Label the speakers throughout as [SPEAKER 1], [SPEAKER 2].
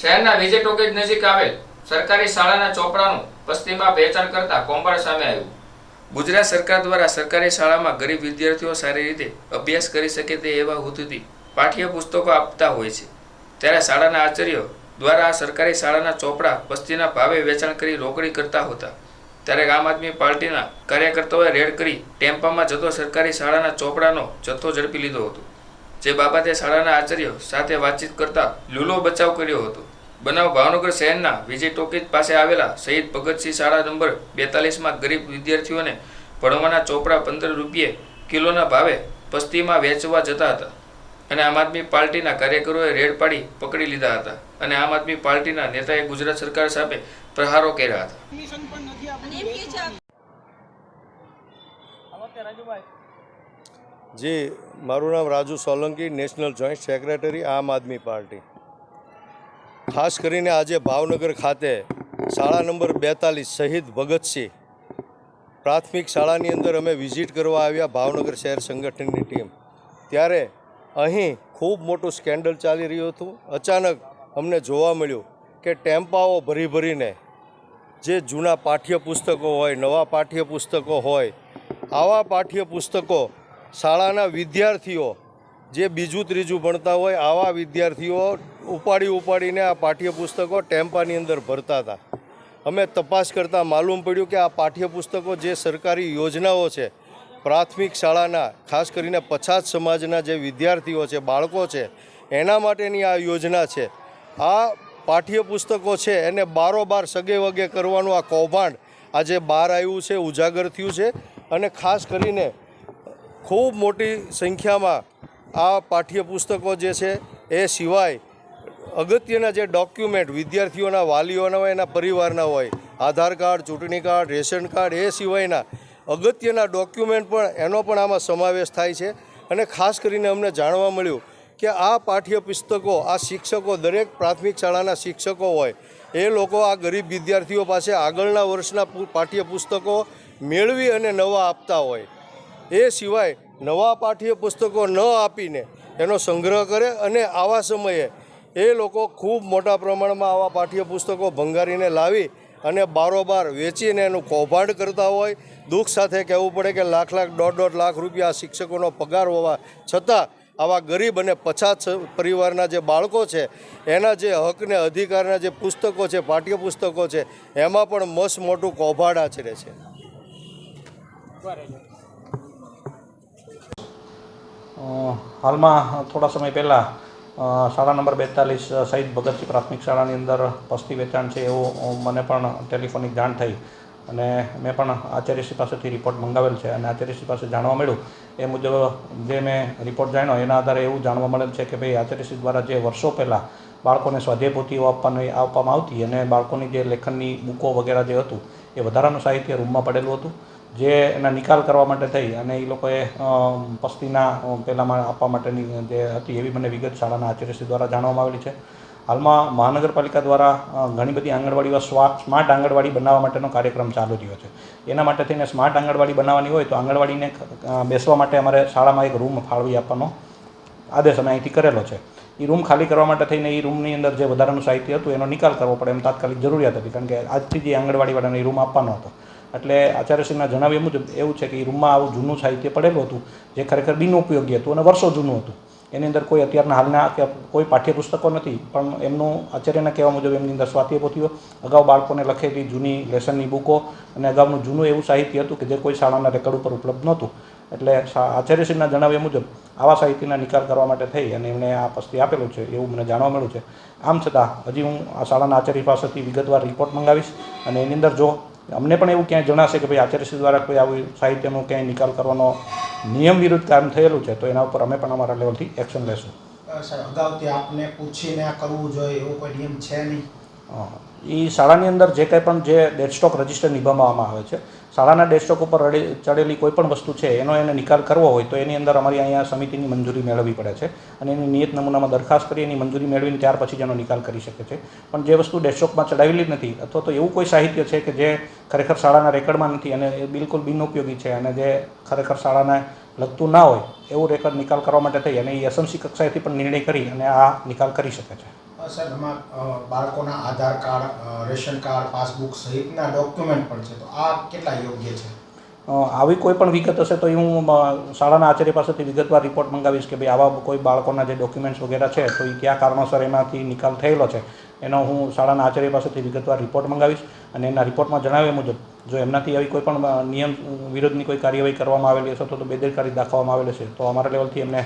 [SPEAKER 1] શહેરના વિજય ટોકેજ નજીક આવેલ સરકારી શાળાના ચોપડાનું પશ્ચિમમાં વેચાણ કરતા કૌભાંડ સામે આવ્યું. ગુજરાત સરકાર દ્વારા સરકારી શાળામાં ગરીબ વિદ્યાર્થીઓ સારી રીતે અભ્યાસ કરી શકે તે એવા હેતુથી પાઠ્ય પુસ્તકો આપતા હોય છે. ત્યારે શાળાના આચાર્યો દ્વારા આ સરકારી શાળાના ચોપડા પસ્તીના ભાવે વેચાણ કરી રોકડી કરતા હતા. ત્યારે આમ આદમી પાર્ટીના કાર્યકર્તાઓએ રેડ કરી ટેમ્પામાં જતો સરકારી શાળાના ચોપડાનો જથ્થો ઝડપી લીધો હતો. જે બાબતે શાળાના આચાર્યો સાથે વાતચીત કરતા લૂલો બચાવ કર્યો હતો. બનાવ ભાવનગર શહેરના વિજય ટોકીજ પાસે આવેલા શહીદ ભગતસિંહ શાળા નંબર બેતાલીસમાં ગરીબ વિદ્યાર્થીઓને ભણવાના ચોપડા પંદર રૂપિયે કિલોના ભાવે પસ્તીમાં વેચવા જતા હતા અને આમ આદમી પાર્ટીના કાર્યકરોએ રેડ પાડી પકડી લીધા હતા અને આમ આદમી પાર્ટીના નેતાએ ગુજરાત સરકાર સામે પ્રહારો કર્યા હતા.
[SPEAKER 2] પરમિશન પણ નથી
[SPEAKER 3] અને
[SPEAKER 2] આપણી
[SPEAKER 3] એમ કે છે
[SPEAKER 4] જી, મારું નામ Raju Solanki, national joint secretary, Aam Aadmi party. ખાસ કરીને આજે ભાવનગર ખાતે શાળા નંબર બેતાલીસ, શહીદ ભગતસિંહ. પ્રાથમિક શાળાની અંદર અમે વિઝિટ કરવા આવ્યા ભાવનગર શહેર સંગઠનની ટીમ. ત્યારે અહીં ખૂબ મોટું સ્કેન્ડલ ચાલી રહ્યું હતું. અચાનક અમને જોવા મળ્યું કે ટેમ્પાઓ ભરી ભરીને જે જૂના પાઠ્યપુસ્તકો હોય, નવા પાઠ્યપુસ્તકો હોય, આવા પાઠ્યપુસ્તકો શાળાના વિદ્યાર્થીઓ જે બીજું ત્રીજું ભણતા હોય, આવા વિદ્યાર્થીઓ ઉપાડી ઉપાડીને આ પાઠ્યપુસ્તકો ટેમ્પાની અંદર ભરતા હતા. અમે તપાસ કરતાં માલુમ પડ્યું કે આ પાઠ્યપુસ્તકો જે સરકારી યોજનાઓ છે, પ્રાથમિક શાળાના, ખાસ કરીને પછાત સમાજના જે વિદ્યાર્થીઓ છે, બાળકો છે, એના માટેની આ યોજના છે. આ પાઠ્યપુસ્તકો છે, એને બારોબાર સગે વગે કરવાનું આ કૌભાંડ આજે બહાર આવ્યું છે, ઉજાગર થયું છે અને ખાસ કરીને ખૂબ મોટી સંખ્યામાં આ પાઠ્યપુસ્તકો જે છે એ સિવાય અગત્યના જે ડોક્યુમેન્ટ વિદ્યાર્થીઓના વાલીઓના હોય, એના પરિવારના હોય, આધાર કાર્ડ, ચૂંટણી કાર્ડ, રેશન કાર્ડ એ સિવાયના અગત્યના ડોક્યુમેન્ટ પણ એનો પણ આમાં સમાવેશ થાય છે. અને ખાસ કરીને અમને જાણવા મળ્યું કે આ પાઠ્યપુસ્તકો, આ શિક્ષકો, દરેક પ્રાથમિક શાળાના શિક્ષકો હોય, એ લોકો આ ગરીબ વિદ્યાર્થીઓ પાસે આગળના વર્ષના પાઠ્યપુસ્તકો મેળવી અને નવા આપતા હોય. એ સિવાય નવા પાઠ્યપુસ્તકો ન આપીને એનો સંગ્રહ કરે અને આવા સમયે એ લોકો ખૂબ મોટા પ્રમાણમાં આવા પાઠ્યપુસ્તકો ભંગારીને લાવી અને બારોબાર વેચીને એનું કૌભાંડ કરતા હોય. દુઃખ સાથે કહેવું પડે કે લાખ લાખ દોઢ દોઢ લાખ રૂપિયા શિક્ષકોનો પગાર હોવા છતાં આવા ગરીબ અને પછાત પરિવારના જે બાળકો છે એના જે હકને અધિકારના જે પુસ્તકો છે પાઠ્યપુસ્તકો છે એમાં પણ મસ્ત મોટું કૌભાંડ આચરે છે.
[SPEAKER 5] અ, હાલમાં થોડા સમય પહેલાં શાળા નંબર બેતાલીસ શહીદ ભગતસિંહ પ્રાથમિક શાળાની અંદર પસ્તી વેચાણ છે એવું મને પણ ટેલિફોનિક જાણ થઈ. અને મેં પણ આચાર્યશ્રી પાસેથી રિપોર્ટ મંગાવેલ છે અને આચાર્યશ્રી પાસે જાણવા મળ્યું. એ મુજબ જે મેં રિપોર્ટ જાણ્યો, એના આધારે એવું જાણવા મળેલ છે કે ભાઈ આચાર્યશ્રી દ્વારા જે વર્ષો પહેલાં બાળકોને સ્વાધ્યાયપોથીઓ આપવાની આપવામાં આવતી અને બાળકોની જે લેખનની બુકો વગેરે જે હતું, એ વધારાનું સાહિત્ય રૂમમાં પડેલું હતું. જે એના નિકાલ કરવા માટે થઈ અને એ લોકોએ પસ્તીના પહેલાંમાં આપવા માટેની જે હતી એવી મને વિગત શાળાના આચાર્યશ્રી દ્વારા જાણવામાં આવેલી છે. હાલમાં મહાનગરપાલિકા દ્વારા ઘણી બધી આંગણવાડીઓ સ્માર્ટ આંગણવાડી બનાવવા માટેનો કાર્યક્રમ ચાલુ રહ્યો છે. એના માટે થઈને સ્માર્ટ આંગણવાડી બનાવવાની હોય તો આંગણવાડીને બેસવા માટે અમારે શાળામાં એક રૂમ ફાળવી આપવાનો આદેશ અમે અહીંથી કરેલો છે. એ રૂમ ખાલી કરવા માટે થઈને એ રૂમની અંદર જે વધારાનું સાહિત્ય હતું એનો નિકાલ કરવો પડે એમ તાત્કાલિક જરૂરિયાત હતી, કારણ કે આજથી જે આંગણવાડીવાળાને એ રૂમ આપવાનો હતો. એટલે આચાર્યશ્રીના જણાવ્યા મુજબ એવું છે કે એ રૂમમાં આવું જૂનું સાહિત્ય પડેલું હતું, જે ખરેખર બિનઉપયોગી હતું અને વર્ષો જૂનું હતું. એની અંદર કોઈ અત્યારના હાલના કે કોઈ પાઠ્યપુસ્તકો નથી, પણ એમનું આચાર્યના કહેવા મુજબ એમની અંદર સ્વાધ્યાયપોથીઓ અગાઉ બાળકોને લખેલી જૂની લેસનની બુકો અને અગાઉનું જૂનું એવું સાહિત્ય હતું કે જે કોઈ શાળાના રેકર્ડ ઉપર ઉપલબ્ધ નહોતું. એટલે આચાર્યશ્રીના જણાવ્યા મુજબ આવા સાહિત્યના નિકાલ કરવા માટે થઈ અને એમણે આ પસ્તી આપેલું છે એવું મને જાણવા મળ્યું છે. આમ છતાં, હજી હું આ શાળાના આચાર્ય પાસેથી વિગતવાર રિપોર્ટ મંગાવીશ અને એની અંદર જો અમને પણ એવું ક્યાંય જણાશે કે ભાઈ આચાર્યશ્રી દ્વારા કોઈ આવું સાહિત્યનો ક્યાંય નિકાલ કરવાનો નિયમ વિરુદ્ધ કામ થયેલું છે તો એના ઉપર અમે પણ અમારા લેવલથી એક્શન લેશું.
[SPEAKER 2] સર અગાઉથી આપને પૂછીને આ કરવું જોઈએ એવો કોઈ નિયમ છે નહીં?
[SPEAKER 5] એ શાળાની અંદર જે કંઈ પણ જે ડેડસ્ટોક રજિસ્ટર નિભાવવામાં આવે છે, શાળાના ડેડસ્ટોક ઉપર રડી, ચડેલી કોઈ પણ વસ્તુ છે, એનો એને નિકાલ કરવો હોય તો એની અંદર અમારી અહીંયા સમિતિની મંજૂરી મેળવવી પડે છે અને એની નિયત નમૂનામાં દરખાસ્ત કરી એની મંજૂરી મેળવીને ત્યાર પછી જ એનો નિકાલ કરી શકે છે. પણ જે વસ્તુ ડેડસ્ટોકમાં ચડાવેલી નથી અથવા તો એવું કોઈ સાહિત્ય છે કે જે ખરેખર શાળાના રેકર્ડમાં નથી અને એ બિલકુલ બિનઉપયોગી છે અને જે ખરેખર શાળાને લગતું ના હોય એવું રેકર્ડ નિકાલ કરવા માટે થઈ અને એ એસએમસી કક્ષાએથી પણ નિર્ણય કરી અને આ નિકાલ કરી શકે છે.
[SPEAKER 2] સર એમાં બાળકોના Aadhaar card ration card passbook સહિતના ડોક્યુમેન્ટ પણ છે તો આ કેટલા યોગ્ય છે?
[SPEAKER 5] આવી કોઈ પણ વિગત હશે તો એ હું શાળાના આચાર્ય પાસેથી વિગતવાર રિપોર્ટ મંગાવીશ કે ભાઈ આવા કોઈ બાળકોના જે ડોક્યુમેન્ટ્સ વગેરે છે તો એ કયા કારણોસર એમાંથી નિકાલ થયેલો છે એનો હું શાળાના આચાર્ય પાસેથી વિગતવાર રિપોર્ટ મંગાવીશ અને એના રિપોર્ટમાં જણાવ્યા મુજબ જો એમનાથી આવી કોઈ પણ નિયમ વિરુદ્ધની કોઈ કાર્યવાહી કરવામાં આવેલી હશે તો તો બેદરકારી દાખવવામાં આવેલી છે તો અમારા લેવલથી એમને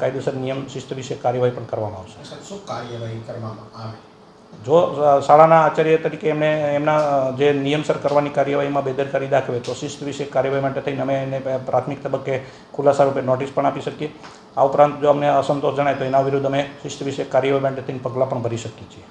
[SPEAKER 5] કાયદેસર નિયમ શિસ્ત વિશે કાર્યવાહી પણ કરવામાં આવશે.
[SPEAKER 2] શું કાર્યવાહી કરવામાં આવે?
[SPEAKER 5] જો શાળાના આચાર્ય તરીકે એમને એમના જે નિયમસર કરવાની કાર્યવાહીમાં બેદરકારી દાખવે તો શિસ્ત વિશે કાર્યવાહી માટે થઈને અમે એને પ્રાથમિક તબક્કે ખુલાસા રૂપે નોટિસ પણ આપી શકીએ. આ ઉપરાંત જો અમને અસંતોષ જણાય તો એના વિરુદ્ધ અમે શિસ્ત વિશે કાર્યવાહી માટે થઈને પગલાં પણ ભરી શકીએ છીએ.